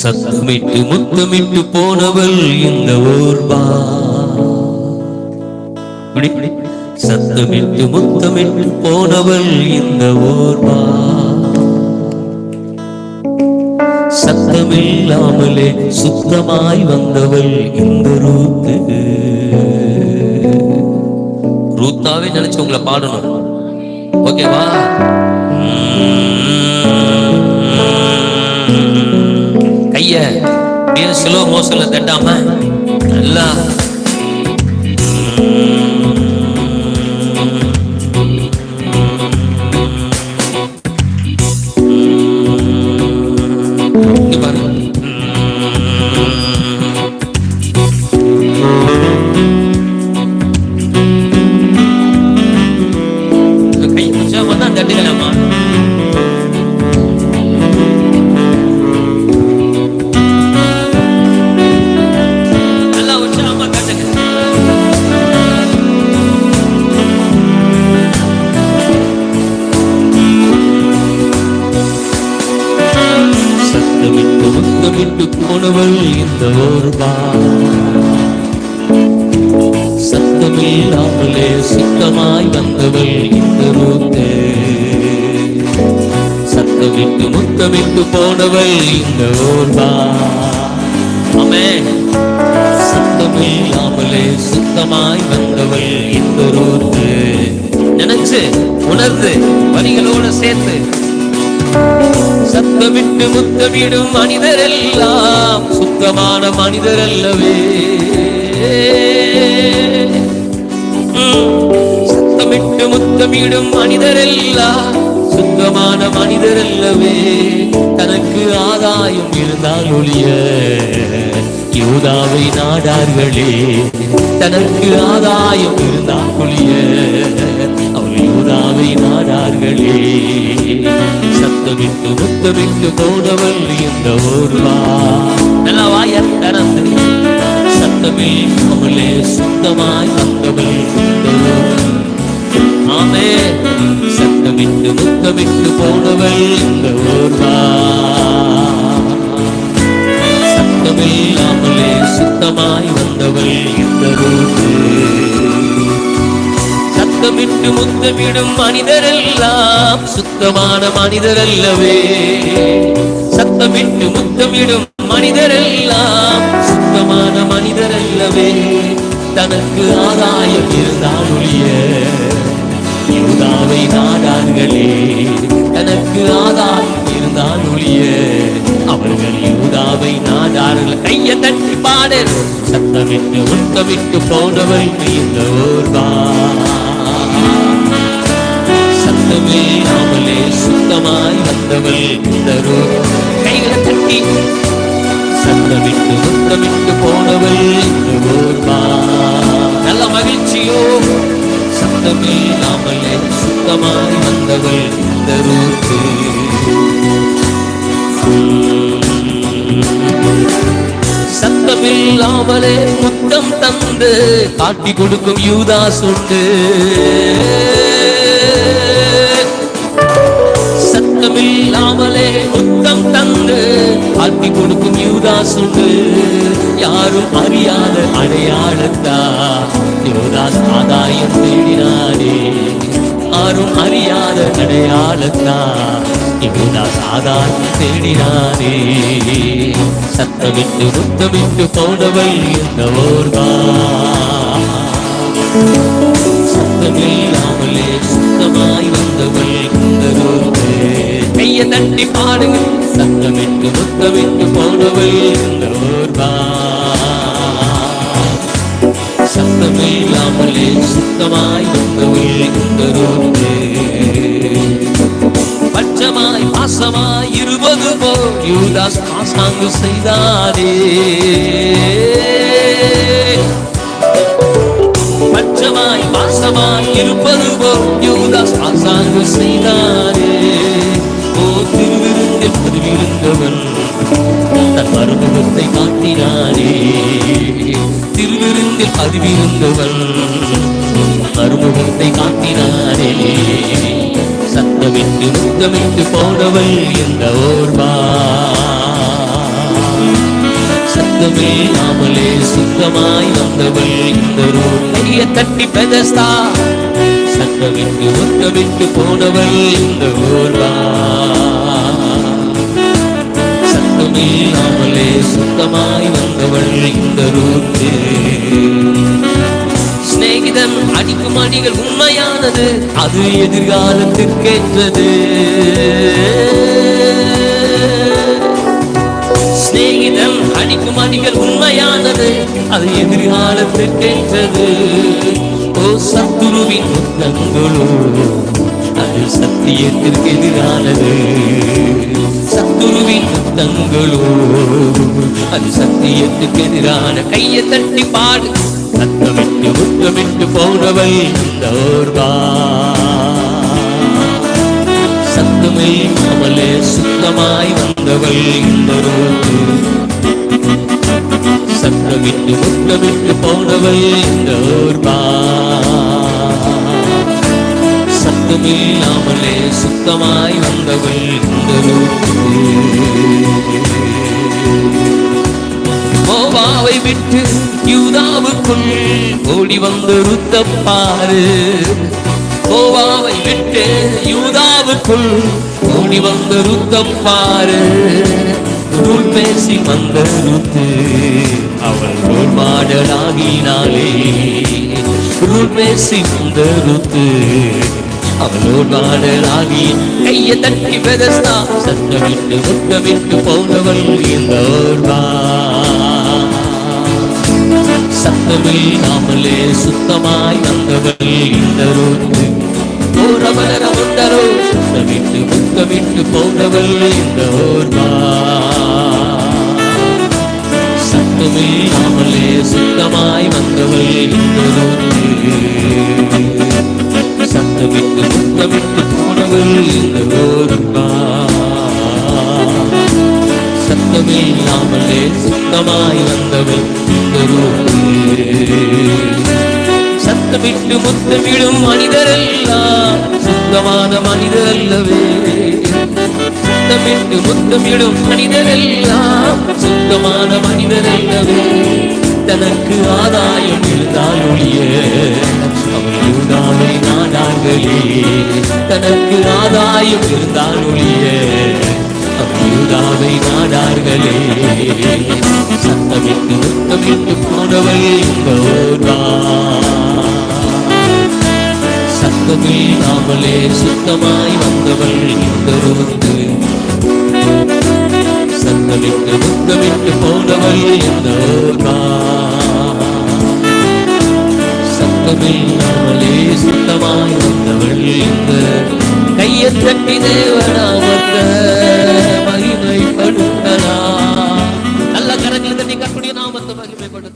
சத்தமிட்டு முத்தமிட்டு போனவள் இந்த ஊர்பா சத்தமிட்டு முத்தமிட்டு போனவள் இந்த ஊர்வா சத்தமில்லாமலே சுத்தமாய் வந்தவள் இந்த ரூத்து. ரூத்தாவே நினைச்சு உங்களை பாடணும். ஓகேவா? ஸ்லோ மோஷன்ல தட்டாம நல்லா இங்க பாருங்க. முத்தமிட்டு போனவள் இந்த ஓர்பா சத்தமில்லாமலே சுத்தமாய் வந்தவள் இந்த ரூத்தே சத்தமிட்டு முத்தமிட்டு போனவள் இந்த ஓர்பா அமே. சத்தமில்லாமலே சுத்தமாய் வந்தவள் இந்த ரூத்து நினைச்சு உணர்ந்து வரிகளோட சேர்த்து சத்தமிட்டு முத்தமிடும் மனிதர் எல்லாம் சுத்தமான மனிதர் அல்லவே சத்தமிட்டு முத்தமிடும் மனிதர் எல்லாம் சுத்தமான மனிதர் அல்லவே தனக்கு ஆதாயம் இருந்தால் ஒழிய யூதாவை நாடார்களே. தனக்கு ஆதாயம் இருந்தால் ஒழிய யூதாவை நாடார்களே. சத்தமிட்டு முத்தமிட்டு போனவள் இந்த ஊர்வா நல்லா வாய திறந்து சத்தமே அவளே சுத்தமாய் வந்தவள் ஊர். ஆமே சத்தமிட்டு முத்தமிட்டு போனவள் இந்த ஊர்வா சத்தமில்லாமலே சுத்தமாய் வந்தவள் இந்த ரூட்டு முத்தமிட்டு முத்தமிடும் மனிதரெல்லாம் சுத்தமான மனிதரல்லவே. சத்தமிட்டு முத்தமிடும் மனிதரெல்லாம் சுத்தமான மனிதரல்லவே. தனக்கு ஆதாயம் இருந்தாலுடைய யூதாவை நாடார்களே தனக்கு ஆதாயம் இருந்தாலுடைய அவர்கள் யூதாவை நாடார்கள். கையை தட்டி பாடல். சத்தமிட்டு முத்தமிட்டு போனவள் இந்த ஓர்வா சத்தமே அவளே சுத்தமாய் வந்தவள் இந்த ரூபம். கைகளை தட்டி. சத்தமிட்டு முத்தமிட்டு போனவள் இந்த நல்ல மகிழ்ச்சியோ. சத்தமே அவளே சுத்தமாய் வந்தவள் தரு ரூத்து சத்தமில்லாமலே முத்தம் தந்து காட்டி கொடுக்கும் யூதாஸ் உண்டு. சத்தமில்லாமலே முத்தம் தந்து அத்தி கொடுக்கும் யூதா சொல்லு யாரும் அறியாத அடையாளத்தா? யூதாஸ் ஆதாயம் தேடினானே. யாரும் அறியாத அடையாளத்தா? யூதாஸ் ஆதாயம் தேடினானே. சத்தமிட்டு முத்தமிட்டு போனவள் இந்த ஓர்வா. சத்தமில்லாமலே கைய தட்டி பாடுங்க. சத்தமிட்டு முத்தமிட்டு போனவள் இந்த ஊர்வா சத்தமில்லாமலே சுத்தமாய் வந்தவள் இந்த பச்சமாய் பாசமாய் இருபது போல் யூதாஸ் பாசாங்கு செய்தாரே. பச்சமாய் பாசமாய் இருப்பது போல் யூதாஸ் பாசாங்கு செய்தாரே. அறிவிருந்தவன் மறுமுகத்தை காத்தினாரே சத்தமிட்டு முத்தமிட்டு போனவள் இந்த ஓர்வா. சத்தமில்லாமலே சுத்தமாய் வந்தவள் இந்த ரோட்டைய தட்டி பெதஸ்தா. சத்தமிட்டு முத்தமிட்டு போனவள் இந்த ஓர்வா. ஊர்வா சத்தமில்லாமலே சுத்தமாய் வந்தவள் இந்த ரூத்து சிநேகிதன் அடிக்கும் அடிகள் உண்மையானது அது எதிர்காலத்திற்கேற்றது சிநேகிதன் அடிக்கும் அடிகள் உண்மையானது அது எதிர்காலத்திற்கேற்றது ஓ சத்துருவின் முத்தங்களோ அது சத்தியத்திற்கு எதிரானது. சத்துருவின் அது சத்தியத்துக்கு எதிரான கையை தட்டி பாடு. சத்தமிட்டு முத்தமிட்டு போனவள் இந்த ஓர்வா சத்தமே அவளே சுத்தமாய் வந்தவள் இந்த ரோடு சத்தமிட்டு முத்தமிட்டு போனவள் இந்த சத்தமில்லாமலே சுத்தமாய் வந்தவள் இந்த விட்டு யூதாவுக்குள் ஓடி வந்து ருத்தப்பாரு. கோவாவை விட்டு யூதாவுக்குள் ஓடி வந்து ருத்தப்பாரு. நூல் பேசி வந்த ருத்து அவள் நூல் மாடலாகினாலே நூல் பேசி வந்த ருத்து அவளோடாடலாகி கையை தட்டி பெதஸ்தா. சத்தமிட்டு முத்தமிட்டு போனவள் இந்த சத்தமில்லாமலே சுத்தமாய் வந்தவள் இந்த சத்தமிட்டு சுத்தமிட்டு போனவள் இந்த ஓர்வா சத்தமில்லாமலே சுத்தமாய் வந்தவள் இந்த சத்தமிட்டு முத்தமிடும் மனிதரல்ல சுத்தமான மனிதர் அல்லவே. சத்தமிட்டு முத்தமிடும் மனிதரெல்லாம் சொந்தமான மனிதர் அல்லவே தனக்கு ஆதாயம் இருந்தால் ஒழிய அவன் நாடாங்களே தனக்கு ஆதாயம் இருந்தால் ஒழிய அவன் நாடார்களே சத்தமிட்டு முத்தமிட்டு போனவள் இந்த சுத்தமே நாமளே சுத்தமாய் வந்தவள் இந்த ரோந்து சத்தமிட்டு முத்தமிட்டு போனவள் இந்த சத்தமே நாமளே சுத்தமாய் வந்தவள் இந்த கையை தட்டி தேவனாமத்த மகிமைப்படுத்தலாம் நல்ல கரங்களை தட்டி கற்புடைய நாமத்தை மகிமைப்படுத்த